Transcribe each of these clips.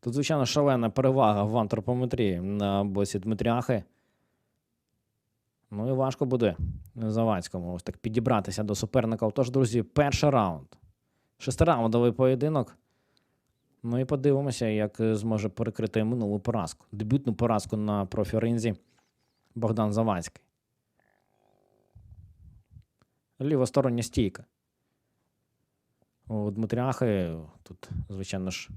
Тут, звичайно, шалена перевага в антропометрії на боці Дмитряхи. Ну і важко буде Завадському ось так підібратися до суперника. Отож, друзі, перший раунд. Шестираундовий поєдинок. Ну і подивимося, як зможе перекрити минулу поразку. Дебютну поразку на профіринзі Богдан Завадський. Лівостороння стійка. У Дмитряхи тут, звичайно ж,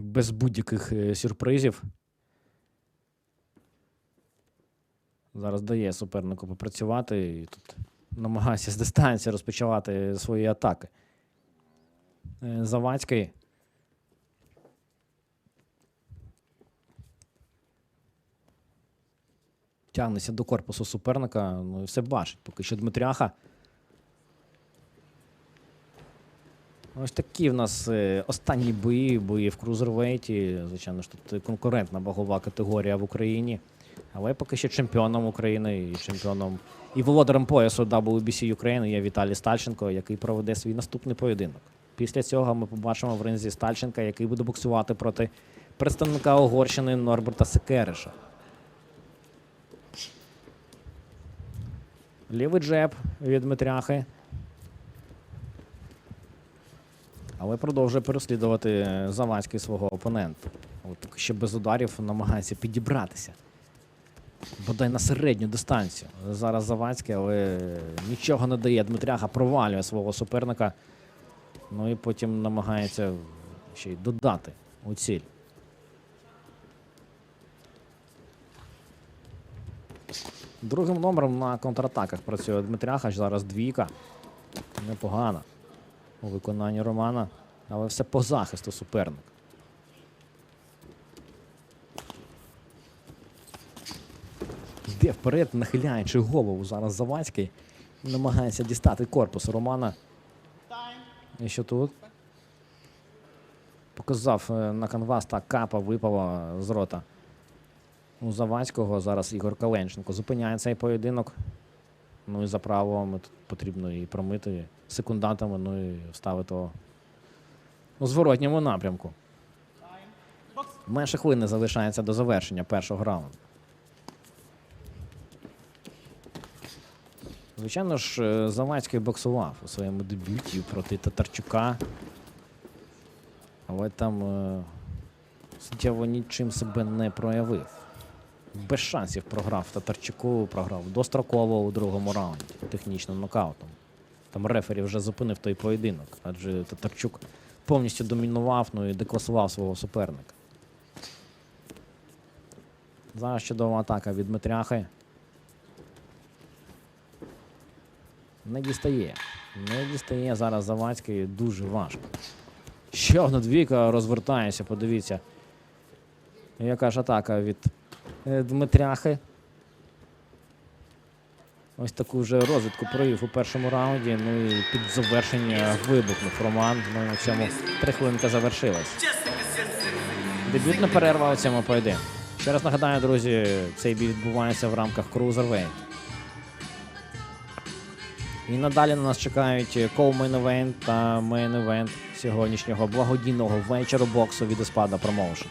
без будь-яких е, сюрпризів. Зараз дає супернику попрацювати і тут намагається з дистанції розпочавати свої атаки. Е, Завадський. Тягнеться до корпусу суперника, ну і все бачить. Поки що Дмитряха. Ось такі в нас е, останні бої, бої в крузервейті. Звичайно ж, тут конкурентна вагова категорія в Україні. Але поки що чемпіоном України і чемпіоном і володарем поясу WBC України є Віталій Стальченко, який проведе свій наступний поєдинок. Після цього ми побачимо в ринзі Стальченка, який буде боксувати проти представника Угорщини Норберта Секериша. Лівий джеб від Дмитряхи. Але продовжує переслідувати е, Завадський свого опонента. От що без ударів намагається підібратися. Бодай на середню дистанцію. Зараз Завадський, але нічого не дає. Дмитряха провалює свого суперника. Ну і потім намагається ще й додати у ціль. Другим номером на контратаках працює Дмитряха. Зараз двійка. Непогана у виконанні Романа, але все по захисту суперника. Йде вперед, нахиляючи голову зараз Завадський. Намагається дістати корпус Романа. І що тут? Показав е, на канвас, так капа випала з рота. У Завадського зараз Ігор Каленченко зупиняє цей поєдинок. Ну і за правилами тут потрібно і промити секундантами, ну і вставити у зворотньому напрямку. Менше хвилини залишається до завершення першого раунду. Звичайно ж, е, Завадський боксував у своєму дебюті проти Татарчука. Але там е, суттєво нічим себе не проявив. Без шансів програв Татарчуку, програв достроково у другому раунді технічним нокаутом. Там рефері вже зупинив той поєдинок, адже Татарчук повністю домінував, ну і декласував свого суперника. Зараз чудова атака від Дмитряхи. Не дістає. Не дістає зараз Завадський дуже важко. Ще одна двійка розвертається, подивіться. Яка ж атака від Дмитряхи. Ось таку вже розвідку провів у першому раунді. Ну і під завершення вибухнув Роман. Ну на цьому три хвилинки завершилась. Дебютна перерва у цьому поєдинку. Ще раз нагадаю, друзі, цей бій відбувається в рамках Cruiserweight. І надалі на нас чекають коу-мейн event та мейн event сьогоднішнього благодійного вечора боксу від Еспада Промоушен.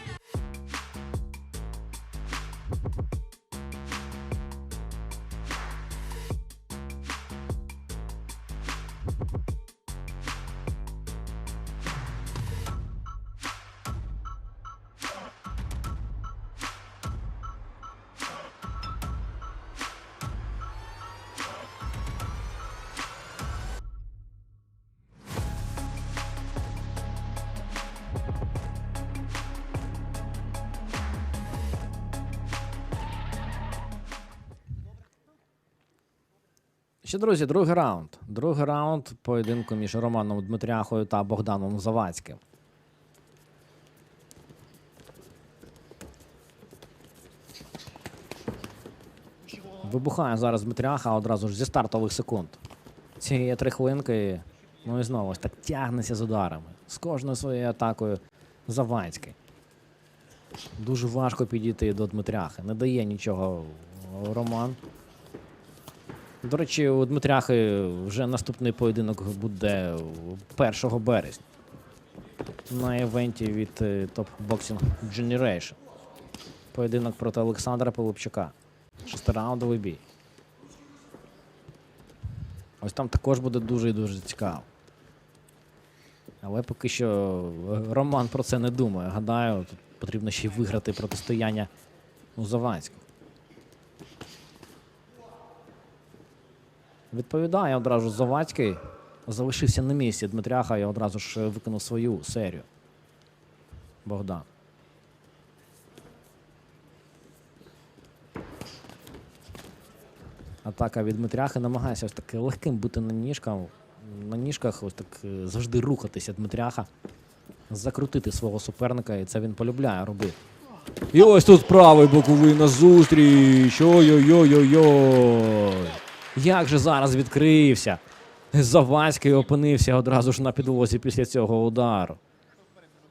Ще, друзі, другий раунд. Другий раунд поєдинку між Романом Дмитряхою та Богданом Завадським. Вибухає зараз Дмитряха одразу ж зі стартових секунд. Цієї три хвилинки. Ну і знову ж так тягнеться з ударами. З кожною своєю атакою Завадський. Дуже важко підійти до Дмитряхи. Не дає нічого Роман. До речі, у Дмитряхи вже наступний поєдинок буде 1 березня. на івенті від е, Top Boxing Generation. Поєдинок проти Олександра Пилипчука. Шестираундовий бій. Ось там також буде дуже і дуже цікаво. Але поки що е, Роман про це не думає. Гадаю, тут потрібно ще й виграти протистояння у Завадську. Відповідає одразу Завадський. Залишився на місці Дмитряха і одразу ж е, виконав свою серію. Богдан. Атака від Дмитряхи намагається ось таки легким бути на ніжках. На ніжках ось так е, завжди рухатися Дмитряха. Закрутити свого суперника, і це він полюбляє робити. І ось тут правий боковий назустріч. Ой-ой-ой-ой-ой. Як же зараз відкрився. Завадський опинився одразу ж на підлозі після цього удару.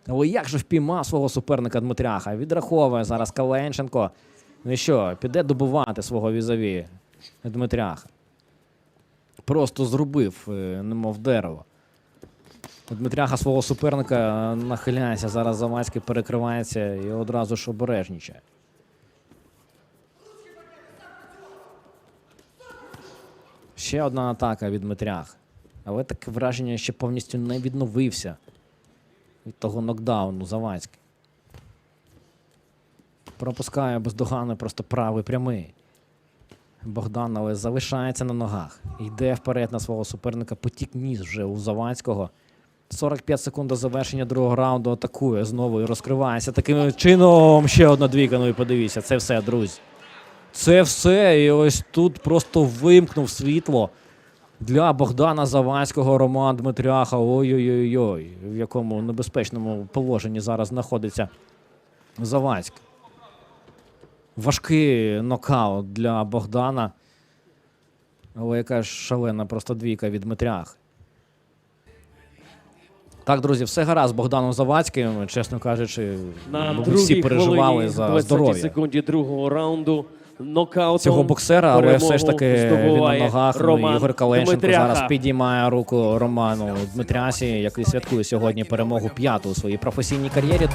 Але як же впіймав свого суперника Дмитряха? Відраховує зараз Каленченко. Ну що, піде добувати свого візаві Дмитряха. Просто зробив, е, немов дерево. Дмитряха свого суперника нахиляється, зараз Завадський перекривається і одразу ж обережнічає. Ще одна атака від Дмитрях. Але таке враження, що повністю не відновився від того нокдауну Завадський. Пропускає бездоганно просто правий прямий. Богдан але залишається на ногах. Йде вперед на свого суперника. Потік ніс вже у Завадського. 45 секунд до завершення другого раунду атакує знову і розкривається таким чином. Ще одна двійка. Ну і подивіться, це все, друзі. Це все. І ось тут просто вимкнув світло для Богдана Завадського, Роман Дмитряха. Ой-ой-ой, в якому небезпечному положенні зараз знаходиться Завадський. Важкий нокаут для Богдана. Але яка ж шалена просто двійка від Дмитрях. Так, друзі, все гаразд з Богданом Завадським, чесно кажучи, На ми всі переживали за 20 здоров'я секунді другого раунду нокаутом цього боксера, але все ж таки він на ногах. Ну, Роман Ігор Каленченко Дмитряха. зараз підіймає руку Роману Дмитрясі, який святкує сьогодні перемогу п'яту у своїй професійній кар'єрі.